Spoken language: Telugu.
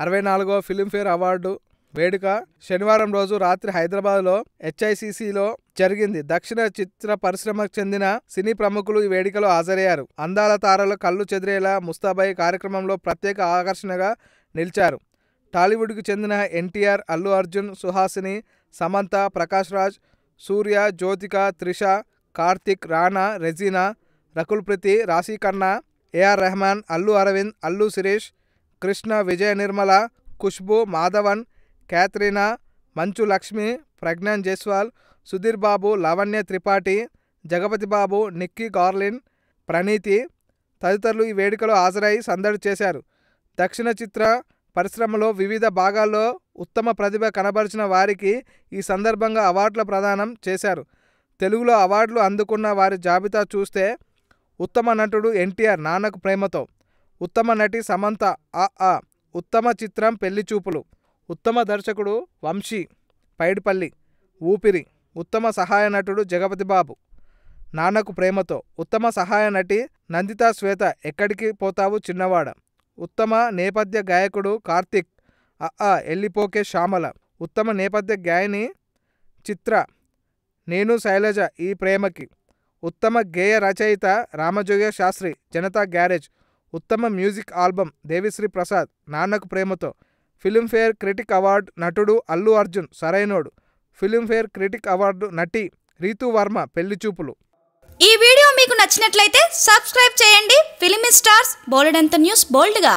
అరవై నాలుగో ఫిలింఫేర్ అవార్డు వేడుక శనివారం రోజు రాత్రి హైదరాబాద్లో హెచ్ఐసిసిలో జరిగింది. దక్షిణ చిత్ర పరిశ్రమకు చెందిన సినీ ప్రముఖులు ఈ వేడుకలో హాజరయ్యారు. అందాల తారల కళ్ళు చెదిరేలా ముస్తాబాయి కార్యక్రమంలో ప్రత్యేక ఆకర్షణగా నిలిచారు. టాలీవుడ్కు చెందిన ఎన్టీఆర్ అల్లు అర్జున్ సుహాసిని సమంత ప్రకాష్ రాజ్ సూర్య జ్యోతిక త్రిష కార్తిక్ రాణా రెజీనా రకుల్ ప్రీతి రాశీ ఖన్నా ఏఆర్ రెహమాన్ అల్లు అరవింద్ అల్లు శిరీష్ కృష్ణ విజయ నిర్మల ఖుష్బు మాధవన్ క్యాథరినా మంచు లక్ష్మి ప్రజ్ఞాన్ జైస్వాల్ సుధీర్ బాబు లావణ్య త్రిపాఠి జగపతి బాబు నిక్కీ గార్లిన్ ప్రణీతి తదితరులు ఈ వేడుకలో హాజరై సందడి చేశారు. దక్షిణ చిత్ర పరిశ్రమలో వివిధ భాగాల్లో ఉత్తమ ప్రతిభ కనబరిచిన వారికి ఈ సందర్భంగా అవార్డుల ప్రదానం చేశారు. తెలుగులో అవార్డులు అందుకున్న వారి జాబితా చూస్తే ఉత్తమ నటుడు ఎన్టీఆర్ నాన్నకు ప్రేమతో ఉత్తమ నటి సమంత ఆ ఆ. ఉత్తమ చిత్రం పెళ్ళి చూపులు. ఉత్తమ దర్శకుడు వంశీ పైడిపల్లి. ఊపిరి. ఉత్తమ సహాయ నటుడు జగపతి బాబు. నాన్నకు ప్రేమతో. ఉత్తమ సహాయ నటి నందితా శ్వేత ఎక్కడికి పోతావు చిన్నవాడ? ఉత్తమ నేపథ్య గాయకుడు కార్తిక్. అ ఆ. ఎల్లిపోకే శ్యామల. ఉత్తమ నేపథ్య గాయని చిత్ర. నేను శైలజ ఈ ప్రేమకి. ఉత్తమ గేయ రచయిత రామజోగ శాస్త్రి జనతా గ్యారేజ్. ఉత్తమ music album Devi Sri Prasad Nannaku Prematho. Filmfare critic award నటుడు Allu Arjun Sarrainodu. Filmfare critic award నటి రీతు వర్మ పెళ్ళి చూపులు. ఈ వీడియో మీకు నచ్చినట్లయితే సబ్స్క్రైబ్ చేయండి. ఫిలిమి స్టార్స్ బోలెడంత న్యూస్ బోల్డ్గా.